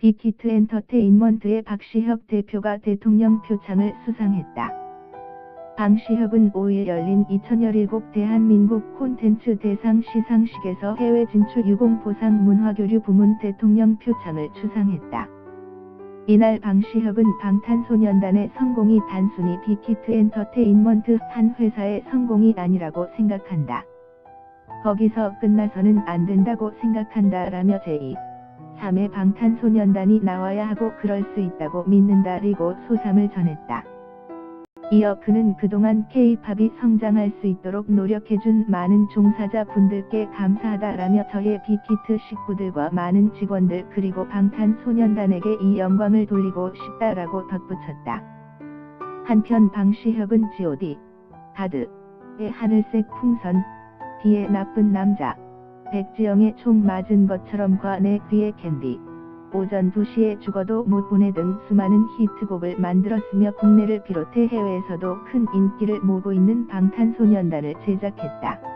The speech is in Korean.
빅히트 엔터테인먼트의 박시혁 대표가 대통령 표창을 수상했다. 방시혁은 5일 열린 2017 대한민국 콘텐츠 대상 시상식에서 해외 진출 유공 보상 문화교류 부문 대통령 표창을 수상했다. 이날 방시혁은 방탄소년단의 성공이 단순히 빅히트 엔터테인먼트 한 회사의 성공이 아니라고 생각한다. 거기서 끝나서는 안 된다고 생각한다 라며 제2, 3의 방탄소년단이 나와야 하고 그럴 수 있다고 믿는다 리고 소감을 전했다. 이어 그는 그동안 K-팝이 성장할 수 있도록 노력해준 많은 종사자 분들께 감사하다라며 저의 빅히트 식구들과 많은 직원들 그리고 방탄소년단에게 이 영광을 돌리고 싶다라고 덧붙였다. 한편 방시혁은 G.O.D. 가드의 하늘색 풍선, B의 나쁜 남자, 백지영의 총 맞은 것처럼과 내 귀의 캔디, 오전 2시에 죽어도 못 보내 등 수많은 히트곡을 만들었으며 국내를 비롯해 해외에서도 큰 인기를 모으고 있는 방탄소년단을 제작했다.